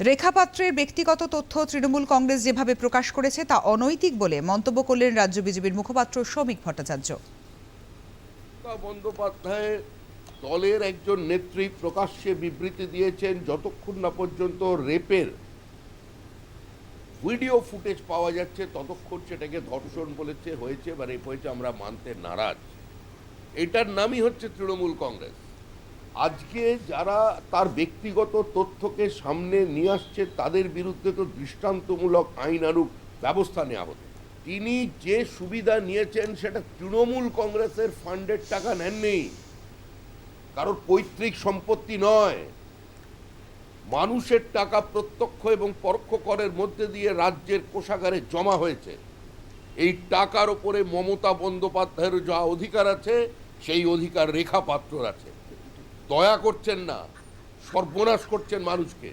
রেখাপাত্রের ব্যক্তিগত তথ্য তৃণমূল কংগ্রেস যেভাবে প্রকাশ করেছে তা অনৈতিক বলে মন্তব্য করলেন রাজ্য বিজেপির মুখপাত্র শ্রমিক ভট্টাচার্য। বন্দ্যোপাধ্যায় দলের একজন নেত্রী প্রকাশ্যে বিবৃতি দিয়েছেন, যতক্ষণ না পর্যন্ত রেপের ভিডিও ফুটেজ পাওয়া যাচ্ছে, ততক্ষণ সেটাকে ধর্ষণ বলেছে, হয়েছে বা রেপ হয়েছে, আমরা মানতে নারাজ। এটার নামই হচ্ছে তৃণমূল কংগ্রেস। আজকে যারা তার ব্যক্তিগত তথ্যকে সামনে নিয়ে আসছে, তাদের বিরুদ্ধে তো দৃষ্টান্তমূলক আইনানুগ ব্যবস্থা নেওয়া হতো তিনি যে সুবিধা নিয়েছেন, সেটা তৃণমূল কংগ্রেসের ফান্ডের টাকা নেননি। কারোর পৈতৃক সম্পত্তি নয়। মানুষের টাকা প্রত্যক্ষ এবং পরোক্ষ করের মধ্যে দিয়ে রাজ্যের কোষাগারে জমা হয়েছে। এই টাকার ওপরে মমতা বন্দ্যোপাধ্যায়ের যা অধিকার আছে, সেই অধিকার রেখা পাত্রর আছে। দয়া করছেন না সর্বনাশ করছেন মানুষকে।